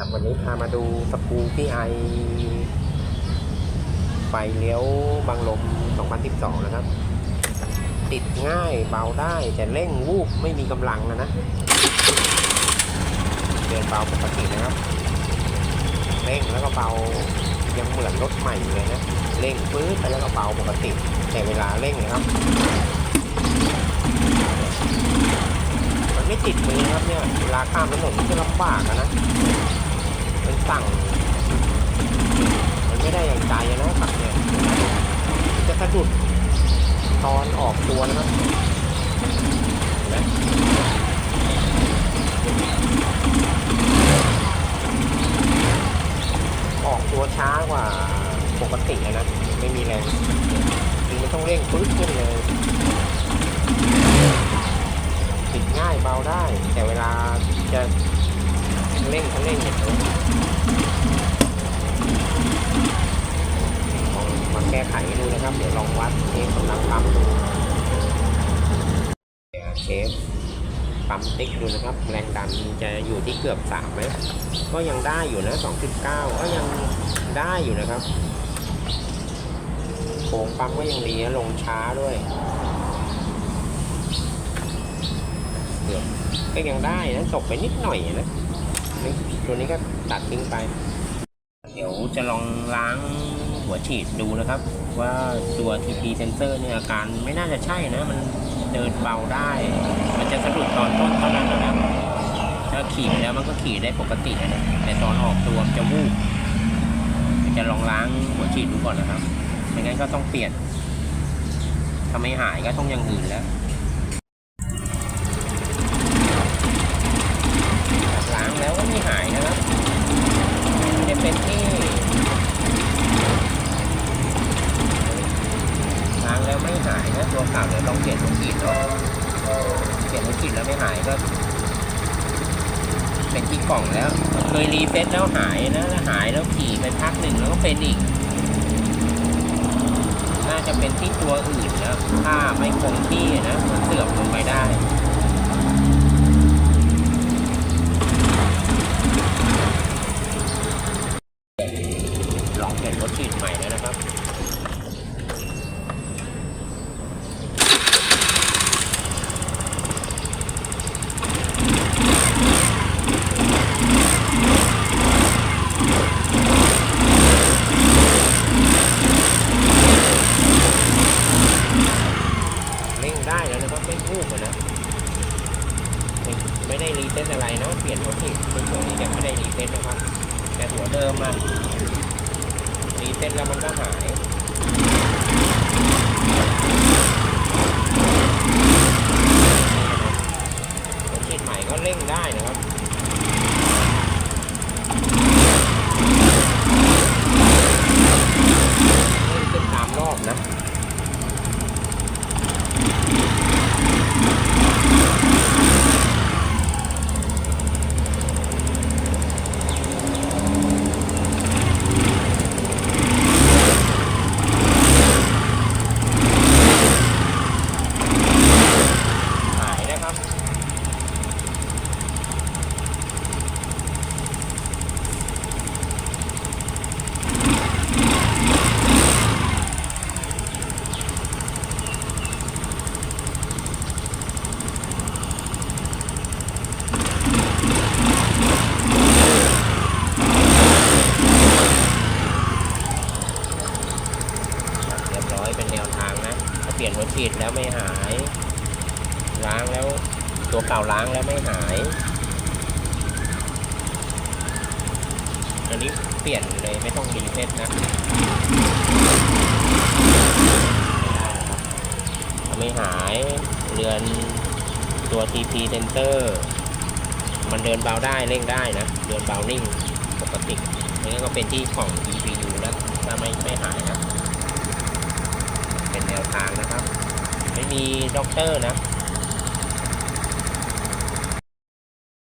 ครับวันนี้พามาดูสกูพี่ไอไฟเลี้ยวบางลม 2012 นะครับ ติดง่ายเบาได้แต่เร่งวูบไม่มีกำลังนะนะเดินเบาปกตินะครับ เร่งแล้วก็เบายังเหมือนรถใหม่อยู่เลยนะเร่งปื๊ดไปแล้วก็เบาปกติ แต่เวลาเร่งนะครับ มันไม่ติดมือครับเนี่ยเวลาข้ามถนนมันจะลำบากนะ สั่ง มันไม่ได้อย่างใจนะขับเนี่ยจะสะดุดตอนออกตัวนะครับออกตัวช้ากว่าปกตินะ ไม่มีแรงคือมันต้องเร่งปึ๊บขึ้นเลยติดง่ายเบาได้ แต่เวลาจะเร่งคันเร่งเนี่ยองมาแก้ไขดูนะครับ เดี๋ยวลองวัดเทสกำลังปั๊มดูเดี๋ยวเทส ปั๊มติ๊กดูนะครับ แรงดันจะอยู่ที่เกือบ3ไหมก็ยังได้อยู่นะ 2.9 ก็ยังได้อยู่นะครับโค้งปั๊มก็ยังดีนะลงช้าด้วยเกือบก็ยังได้นะตกไปนิดหน่อยนะตัวนี้ก็ตัดทิ้งไป เดี๋ยวจะลองล้างหัวฉีดดูนะครับ ว่าตัว TP sensor เนี่ยอาการไม่น่าจะใช่นะมัน เดินเบาได้ มันจะสะดุดตอนต้นเท่านั้นนะครับถ้าขี่ไปแล้วมันก็ขี่ได้ปกตินะแต่ตอนออกตัวมันจะวูบจะลองล้างหัวฉีดดูก่อนนะครับไม่งั้นก็ต้องเปลี่ยนถ้าไม่หายก็ต้องอยังอื่นแล้วาวเก่าเดี๋ยวลองเปลี่ยนหัวฉีดเนาะเปลี่ยนหัวฉีดแล้วไม่หายก็ เป็นที่กล่องแล้วเคยรีเซ็ตแล้วหายนะแล้วหายแล้วขี่ไปพักหนึ่งแล้วก็เป็นอีกน่าจะเป็นที่ตัวอื่นนะถ้าไม่คงที่นะมันเสื่อมลงไปได้ ลองเปลี่ยนรถฉีดใหม่แล้วนะครับ เร่งได้แล้วนะครับ ไม่วูบอะนะ ไม่ได้รีเซ็ตอะไรนะเปลี่ยนหัวฉีดเป็นตัวนี้ยังไม่ได้รีเซ็ตนะครับ แต่หัวเดิมอะรีเซ็ตแล้วมันก็หายหัวฉีดใหม่ก็เร่งได้นะครับเร่งขึ้นตามรอบนะ หายนะครับ เรียบร้อยเป็นแนวทางนะ ถ้าเปลี่ยนหัวฉี ดแล้วไม่หาย ล้างแล้ว ตัวเก่าล้างแล้วไม่หาย อันนี้เปลี่ยนเลยไม่ต้องรีเซ็ตนะไม่ได้นะครับไม่หายเรือนตัว TP sensor มันเดินเบาได้เร่งได้นะ เดินเบานิ่งปกติอันนี้ก็เป็นที่ของ EPU แล้วถ้าไม่ไม่หายนะ เป็นแนวทางนะครับ ไม่ มีด็อกเตอร์นะ